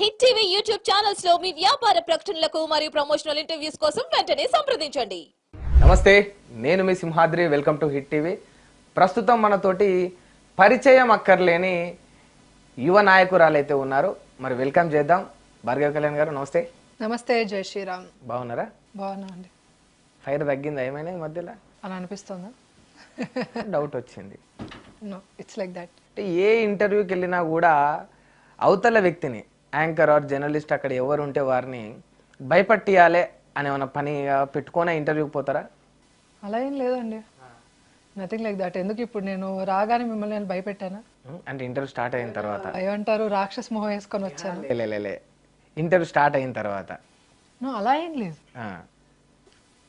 Hit TV YouTube ఛానల్స్లో మీ వ్యాపార ప్రకటనలకు మరియు ప్రమోషనల్ ఇంటర్వ్యూస్ కోసం వెంటనే సంప్రదించండి. నమస్తే నేను మీ Simhadri. Welcome to hit TV. ప్రస్తుతం మనతోటి పరిచయం అక్కర్లేని యువ నాయకురాలు అయితే ఉన్నారు. మరి వెల్కమ్ చేద్దాం. భార్గవ కళ్యాణ్ గారు నమస్తే. నమస్తే జై శ్రీరామ్. బాగున్నారా? బాగున్నా అండి. ఫైర్ తగ్గిందా? ఏమైనా ఈ మధ్యలో? అలా అనిపిస్తుందా? డౌట్ వచ్చింది. నో ఇట్స్ లైక్ దట్ అంటే ఏ ఇంటర్వ్యూకి వెళ్ళినా కూడా అవతల వ్యక్తిని యాంకర్ ఆర్ జర్నలిస్ట్ అక్కడ ఎవరు ఉంటే వారిని భయపట్టియాలే అని ఏమైనా పనిగా పెట్టుకొని ఇంటర్వ్యూకి పోతారా? అలా ఏం లేదండి. నథింగ్ లైక్ దట్ ఎందుకు ఇప్పుడు నేను రాగానే మిమ్మల్ని నేను భయపెట్టానా? అంటే ఇంటర్వ్యూ స్టార్ట్ అయిన తర్వాత. ఏమంటారు రాక్షస్ మొహం వేసుకొని వచ్చాను. లే, లే, లే ఇంటర్వ్యూ స్టార్ట్ అయిన తర్వాత. నో అలా ఏం లేదు.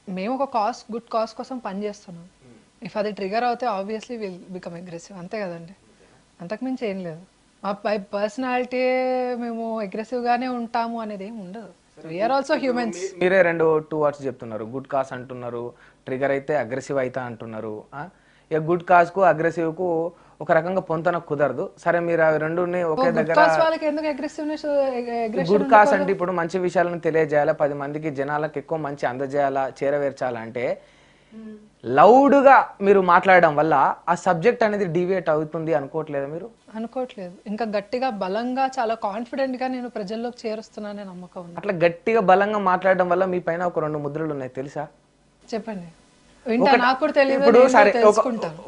మేము ఒక కాస్ గుడ్ కాస్ కోసం పని చేస్తున్నాం. ఇఫ్ అది ట్రిగర్ అవుతే ఆబ్వియస్లీ విల్ బికమ్ అగ్రెసివ్ అంతే కదండి. అంతకుమించి ఏం లేదు. మా పర్సనాలిటీ మేము అగ్రెసివ్గానే ఉంటాము అనేది ఏం ఉండదు. వీఆర్ ఆల్సో హ్యూమన్స్ మీరే రెండు టూ వర్డ్స్ చెప్తున్నారు. గుడ్ కాస్ అంటున్నారు ట్రిగర్ అయితే అగ్రెసివ్ అవుతా అంటున్నారు? ఇక గుడ్ కాస్కు అగ్రెసివ్కు ఒక రకంగా పొంతన కుదరదు. సరే మీరు అవి రెండుని ఒకే గుడ్ దగ్గర కాస్ వాళ్ళకి ఎందుకు అగ్రెసివ్నెస్ అగ్రెషన్ గుడ్ కాస్ అంటే ఇప్పుడు మంచి విషయాలను తెలియజేయాలా? పది మందికి జనాలకు ఎక్కువ మంచి అందజేయాలా చేరవేర్చాలంటే లౌడ్గా మీరు మాట్లాడడం వల్ల ఆ సబ్జెక్ట్ అనేది డివియేట్ అవుతుంది అనుకోవట్లేదా మీరు? అనుకోవట్లేదు. ఇంకా గట్టిగా బలంగా చాలా కాన్ఫిడెంట్గా నేను ప్రజల్లోకి చేరుస్తున్నాననే నమ్మకం ఉంది. అట్లా గట్టిగా బలంగా మాట్లాడడం వల్ల మీ పైన ఒక రెండు ముద్రలు ఉన్నాయి తెలుసా? చెప్పండి. వింటా నాకు కూడా తెలియదు ఇప్పుడు సరే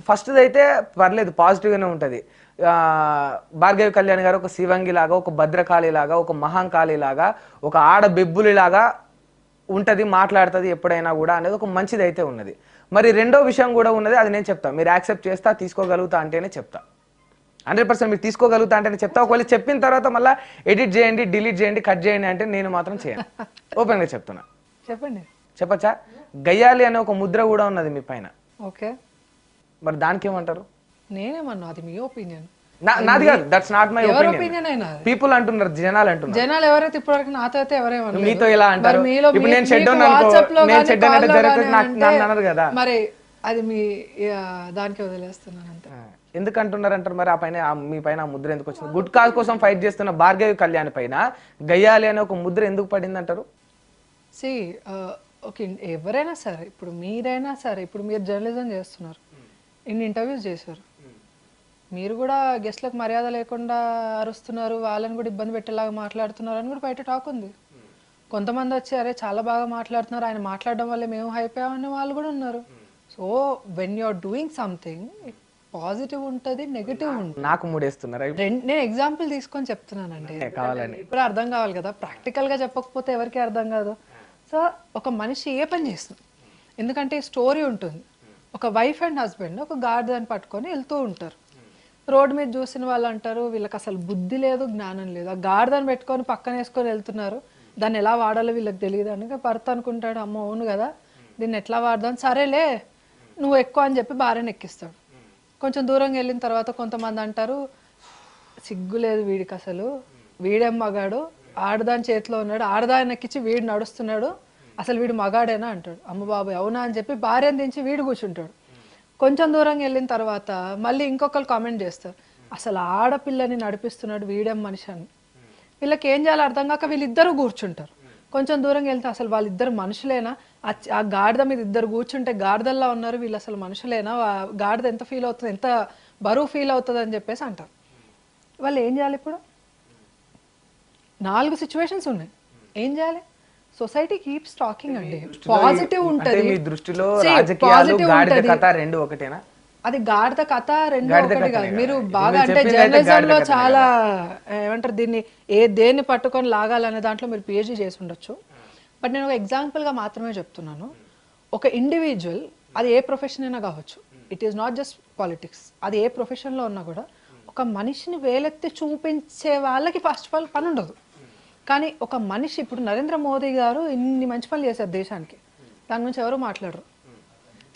ఫస్ట్ అయితే పర్లేదు పాజిటివ్ గానే ఉంటది. ఆ, భార్గవి కళ్యాణ్ గారు ఒక శివంగి లాగా ఒక భద్రకాళి లాగా ఒక మహాంకాళి లాగా ఒక ఆడ బెబ్బులి లాగా ఉంటది మాట్లాడుతుంది ఎప్పుడైనా కూడా అనేది ఒక మంచిది అయితే ఉన్నది. మరి రెండో విషయం కూడా ఉన్నది అది నేను చెప్తా. మీరు యాక్సెప్ట్ చేస్తా తీసుకోగలుగుతా అంటేనే చెప్తా. హండ్రెడ్ పర్సెంట్ మీరు తీసుకోగలుగుతా అంటేనే చెప్తా. ఒకవేళ చెప్పిన తర్వాత మళ్ళీ ఎడిట్ చేయండి డిలీట్ చేయండి కట్ చేయండి అంటే నేను మాత్రం చేయను. ఓపెన్గా చెప్తున్నా. చెప్పండి. చెప్పచ్చా? గయ్యాలి అనే ఒక ముద్ర కూడా ఉన్నది మీ పైన. ఓకే. మరి దానికి ఏమంటారు నేనేమన్నా? అది మీ ఒపీనియన్. నాది కాదు that's not my opinion. People అంటున్నారు జనాలు అంటున్నారు. జనాలు ఎవరైతే ఇప్పటివరకు నాతో అయితే ఎవరేమన్నా మీతో ఎలా అంటారు? ఇప్పుడు నేను చెడ్డ నేను చెడ్డ అంటే జరుగుతుంది నన్ను అన్నారు కదా. మరి అది మీ దానికి వదిలేస్తున్నాను అంతే. ఎందుకు అంటున్నారు అంటారు మరి ఆ పైన మీ పైన ఆ ముద్ర ఎందుకు వచ్చింది? గుడ్ కాజ్ కోసం ఫైట్ చేస్తున్న భార్గవి కళ్యాణ్ పైన గయ్యాలి అనే ఒక ముద్ర ఎందుకు పడింది అంటారు సి ఓకే ఎవరైనా సరే ఇప్పుడు మీరైనా సరే ఇప్పుడు మీరు జర్నలిజం చేస్తున్నారు. ఇన్ని ఇంటర్వ్యూస్ చేశారు. మీరు కూడా గెస్ట్లకు మర్యాద లేకుండా అరుస్తున్నారు వాళ్ళని కూడా ఇబ్బంది పెట్టేలాగా మాట్లాడుతున్నారు అని కూడా బయట టాక్ ఉంది. కొంతమంది వచ్చి అరే చాలా బాగా మాట్లాడుతున్నారు ఆయన మాట్లాడడం వల్ల మేము అయిపోయామని వాళ్ళు కూడా ఉన్నారు. So when you are doing something positive ఉంటుంది నెగిటివ్ ఉంటుంది. నాకు మూడేస్తున్నారా. నేను ఎగ్జాంపుల్ తీసుకొని చెప్తున్నానండి. కావాలని ఇప్పుడు అర్థం కావాలి కదా ప్రాక్టికల్గా చెప్పకపోతే ఎవరికి అర్థం కాదు? సో ఒక మనిషి ఏ పని చేస్తుంది? ఎందుకంటే స్టోరీ ఉంటుంది. ఒక వైఫ్ అండ్ హస్బెండ్ ఒక గార్డెన్ పట్టుకొని వెళ్తూ ఉంటారు. రోడ్డు మీద చూసిన వాళ్ళు అంటారు వీళ్ళకి అసలు బుద్ధి లేదు జ్ఞానం లేదు. ఆ గాడిదని పెట్టుకొని పక్కన వేసుకొని వెళ్తున్నారు. దాన్ని ఎలా వాడాలో వీళ్ళకి తెలియదు. అని భర్త అనుకుంటాడు అమ్మ అవును కదా దీన్ని ఎట్లా వాడదాం? సరేలే నువ్వు ఎక్కువ అని చెప్పి భార్యను ఎక్కిస్తాడు. కొంచెం దూరం వెళ్ళిన తర్వాత కొంతమంది అంటారు సిగ్గు లేదు వీడికి అసలు. వీడేం మగాడు? ఆడదాని చేతిలో ఉన్నాడు. ఆడదాని ఎక్కించి వీడు నడుస్తున్నాడు. అసలు వీడు మగాడేనా అంటాడు. అమ్మ బాబు అవునా అని చెప్పి భార్యను దించి వీడు కూర్చుంటాడు. కొంచెం దూరం వెళ్ళిన తర్వాత మళ్ళీ ఇంకొకరు కామెంట్ చేస్తారు. అసలు ఆడపిల్లని నడిపిస్తున్నాడు వీడేం మనిషి అని. వీళ్ళకి ఏం చేయాలో అర్థం కాక వీళ్ళిద్దరూ కూర్చుంటారు. కొంచెం దూరం వెళ్తే అసలు వాళ్ళిద్దరు మనుషులేనా? ఆ గాడిద మీద ఇద్దరు కూర్చుంటే గాడిదల్లా ఉన్నారు వీళ్ళు అసలు మనుషులేనా? గాడిద ఎంత ఫీల్ అవుతుంది ఎంత బరువు ఫీల్ అవుతుంది అని చెప్పేసి అంటారు. వాళ్ళు ఏం చేయాలి ఇప్పుడు? నాలుగు సిచ్యువేషన్స్ ఉన్నాయి. ఏం చేయాలి? సొసైటీ కీప్స్ టాకింగ్ అండి. పాజిటివ్ ఉంటది. మీ దృష్టిలో రాజకీయాలు గాడిద. కథ రెండు ఒకటేనా? అది గాడిద కథ రెండు ఒకటి కాదు. మీరు బాగా అంటే జర్నలిజం లో చాలా ఏమంటారు దీన్ని? ఏ దేన్ని పట్టుకొని లాగాలనే దాంట్లో మీరు పిహెచ్డి చేసి ఉండొచ్చు. బట్ నేను ఒక ఎగ్జాంపుల్గా మాత్రమే చెప్తున్నాను. ఒక ఇండివిజువల్ అది ఏ ప్రొఫెషన్ అయినా కావచ్చు. It is not just politics అది ఏ profession లో ఉన్నా కూడా ఒక మనిషిని వేలెత్తి చూపించే వాళ్ళకి ఫస్ట్ ఆఫ్ ఆల్ పని ఉండదు కానీ ఒక మనిషి ఇప్పుడు నరేంద్ర మోదీ గారు ఇన్ని మంచి పనులు చేశారు దేశానికి. దాని గురించి ఎవరు మాట్లాడరు.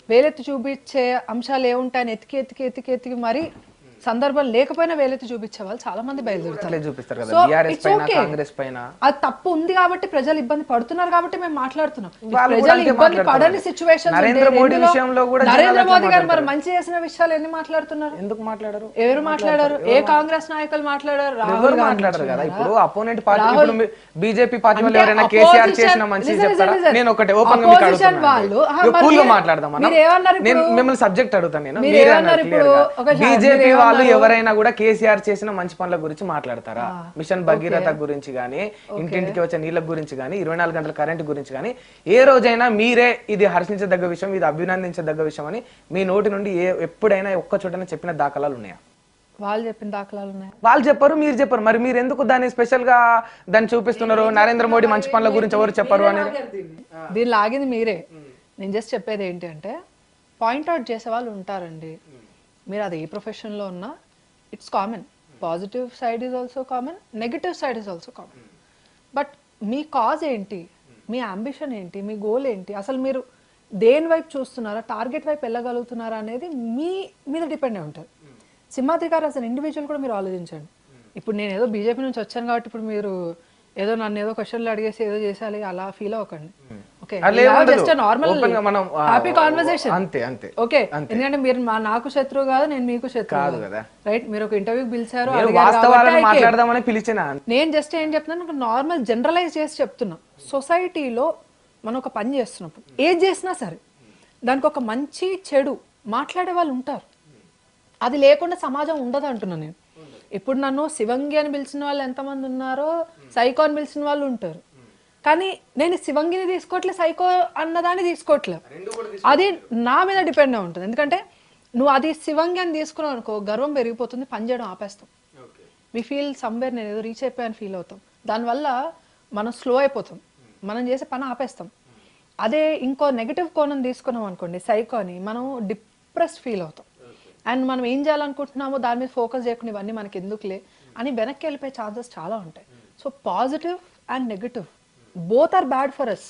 వేలెత్తి చూపించే అంశాలు ఏముంటాయని ఎతికి ఎతికి ఎతికి ఎతికి మరి సందర్భం లేకపోయినా వేలెత్తి చూపించే వాళ్ళు చాలా మంది బయలుదేరుతారు. చూపిస్తారు కదా బీఆర్ఎస్ పైన. కాంగ్రెస్ పైన. అది తప్పు ఉంది కాబట్టి ప్రజలు ఇబ్బంది పడుతున్నారు కాబట్టి మేము మాట్లాడుతున్నాం. ప్రజలు ఇబ్బంది. పడని సిచ్యువేషన్ నరేంద్ర మోడీ విషయంలో కూడా నరేంద్ర మోదీ గారు మరి మంచి చేసిన విషయాలు ఎన్ని మాట్లాడుతున్నారు? ఎందుకు మాట్లాడరు? ఎవరు మాట్లాడారు? ఏ కాంగ్రెస్ నాయకులు మాట్లాడారు? రాహుల్ మాట్లాడరు కదా? ఇప్పుడు? అపోనెంట్ పార్టీ బీజేపీ పార్టీ వాళ్ళు ఎవరైనా కేసీఆర్ చేసిన మంచి చెప్తారా. నేను ఒకటే ఓపెన్గా వాళ్ళు, గా మాట్లాడదాం? మిమ్మల్ని సబ్జెక్ట్ అడుగుతాను నేను. బీజేపీ వాళ్ళు? ఎవరైనా కూడా కేసీఆర్ చేసిన మంచి పనుల గురించి మాట్లాడతారా? మిషన్ భగీరథ గురించి గానీ ఇంటింటికి వచ్చే నీళ్ళ గురించి గానీ ఇరవై నాలుగు గంటల కరెంట్ గురించి గానీ ఏ రోజైనా మీరే ఇది హర్షించదగ్గ విషయం ఇది అభినందించదగ్గ విషయం అని మీ నోటి నుండి ఏ ఎప్పుడైనా ఒక్క చోటైనా చెప్పిన దాఖలాలు ఉన్నాయా? వాళ్ళు చెప్పిన దాఖలాలు ఉన్నాయి? వాళ్ళు చెప్పరు మీరు చెప్పరు. మరి మీరు ఎందుకు దాన్ని స్పెషల్గా దాన్ని చూపిస్తున్నారు? నరేంద్ర మోడీ మంచి పనుల గురించి ఎవరు చెప్పరు అనేది దీన్ని. లాగింది మీరే. నేను జస్ట్ చెప్పేది ఏంటి అంటే పాయింట్అవుట్ చేసే వాళ్ళు ఉంటారండి. మీరు అది ఏ ప్రొఫెషన్లో ఉన్నా it's common positive side is also common negative side is also common but me cause ఏంటి? మీ అంబిషన్ ఏంటి? మీ గోల్ ఏంటి? అసలు మీరు దేని వైపు చూస్తున్నారా? టార్గెట్ వైపు వెళ్ళగలుగుతున్నారా అనేది మీ మీద డిపెండ్ అయి ఉంటుంది. సింహాద్రి గారు అసలు ఇండివిజువల్ కూడా మీరు ఆలోచించండి. ఇప్పుడు నేను ఏదో బీజేపీ నుంచి వచ్చాను కాబట్టి ఇప్పుడు మీరు ఏదో నన్ను ఏదో క్వశ్చన్లు అడిగేసి ఏదో చేసేయాలి అలా ఫీల్ అవ్వకండి. హ్యాపీ కాన్వర్సేషన్ అంతే, అంతే. ఓకే. ఎందుకంటే మీరు నాకు శత్రువు కాదు నేను మీకు శత్రువు. కాదు. రైట్ మీరు ఒక ఇంటర్వ్యూకి పిలిచారు. మాట్లాడదామని పిలిచిన? నేను జస్ట్ ఏం చెప్తున్నాను నార్మల్ జనరలైజ్ చేసి చెప్తున్నా. సొసైటీలో మనం ఒక పని చేస్తున్నప్పుడు ఏది చేసినా సరే దానికి ఒక మంచి చెడు మాట్లాడే వాళ్ళు ఉంటారు. అది లేకుండా సమాజం ఉండదు అంటున్నాను నేను. ఇప్పుడు నన్ను శివంగి అని పిలిచిన వాళ్ళు ఎంతమంది ఉన్నారో సైకో అని పిలిచిన వాళ్ళు ఉంటారు. కానీ నేను శివంగిని తీసుకోవట్లే సైకో అన్నదాన్ని తీసుకోవట్లే అది నా మీద డిపెండ్ అయి ఉంటుంది. ఎందుకంటే నువ్వు అది శివంగి అని తీసుకున్నావు అనుకో గర్వం పెరిగిపోతుంది పని చేయడం ఆపేస్తాం. వి ఫీల్ సమ్వేర్ నేను ఏదో రీచ్ అయిపోయాను ఫీల్ అవుతాం. దానివల్ల మనం స్లో అయిపోతాం. మనం చేసే పని ఆపేస్తాం. అదే ఇంకో నెగిటివ్ కోణం తీసుకున్నాం అనుకోండి సైకోని మనం డిప్రెస్డ్ ఫీల్ అవుతాం. అండ్ మనం ఏం చేయాలనుకుంటున్నామో దాని మీద ఫోకస్ చేయకుండా ఇవన్నీ మనకి ఎందుకులే అని వెనక్కి వెళ్ళిపోయే ఛాన్సెస్ చాలా ఉంటాయి. So positive and negative both are bad for us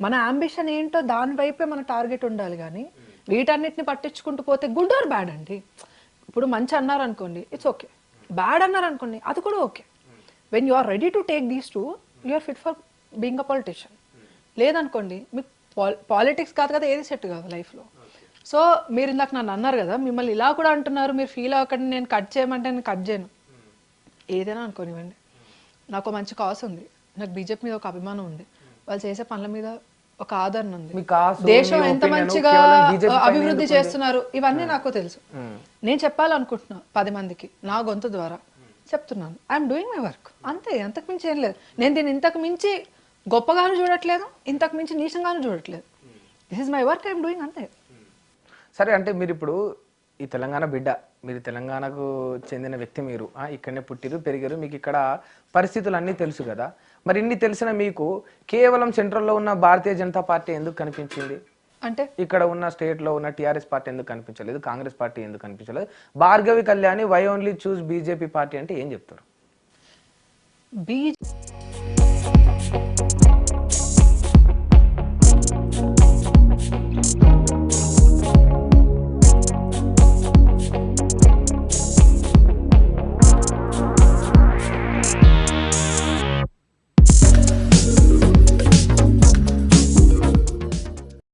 మన అంబిషన్ ఏంటో దాని వైపే మన టార్గెట్ ఉండాలి కానీ వీటన్నిటిని పట్టించుకుంటూ పోతే గుడ్ ఆర్ బ్యాడ్ అండి? ఇప్పుడు మంచి అన్నారు అనుకోండి ఇట్స్ ఓకే బ్యాడ్ అన్నారు అనుకోండి అది కూడా okay when you are ready to take these too you are fit for being a politician లేదనుకోండి మీకు పాలిటిక్స్ కాదు కదా ఏది సెట్ కాదు లైఫ్లో సో మీరు ఇందాక నన్ను అన్నారు కదా మిమ్మల్ని ఇలా కూడా అంటున్నారు మీరు ఫీల్ అవ్వకండి నేను కట్ చేయమంటే నేను కట్ చేయను. ఏదైనా అనుకోనివ్వండి. నాకు మంచి కాస్ ఉంది. నాకు బీజేపీ మీద ఒక అభిమానం ఉంది. వాళ్ళు చేసే పనుల మీద ఒక ఆదరణ ఉంది. దేశం ఎంత మంచిగా అభివృద్ధి? చేస్తున్నారు? ఇవన్నీ నాకు తెలుసు. నేను చెప్పాలనుకుంటున్నా పది మందికి నా గొంతు ద్వారా. చెప్తున్నాను. ఐఎమ్ డూయింగ్ మై వర్క్ అంతే అంతకు మించి ఏం లేదు. నేను దీన్ని ఇంతకు మించి గొప్పగాను చూడట్లేదు ఇంతకు మించి నీచంగాను చూడట్లేదు. This is my work I'm doing అంతే. సరే అంటే మీరు ఇప్పుడు ఈ తెలంగాణ బిడ్డ మీరు తెలంగాణకు చెందిన వ్యక్తి మీరు. ఇక్కడనే పుట్టిరు పెరిగారు మీకు ఇక్కడ పరిస్థితులు అన్నీ తెలుసు కదా. మరి ఇన్ని తెలిసిన మీకు కేవలం సెంట్రల్లో ఉన్న భారతీయ జనతా పార్టీ ఎందుకు కనిపించింది? అంటే? ఇక్కడ ఉన్న స్టేట్లో ఉన్న టిఆర్ఎస్ పార్టీ ఎందుకు కనిపించలేదు? కాంగ్రెస్ పార్టీ ఎందుకు కనిపించలేదు? Bhargavi Kalyani why only choose BJP party అంటే ఏం చెప్తారు? బీ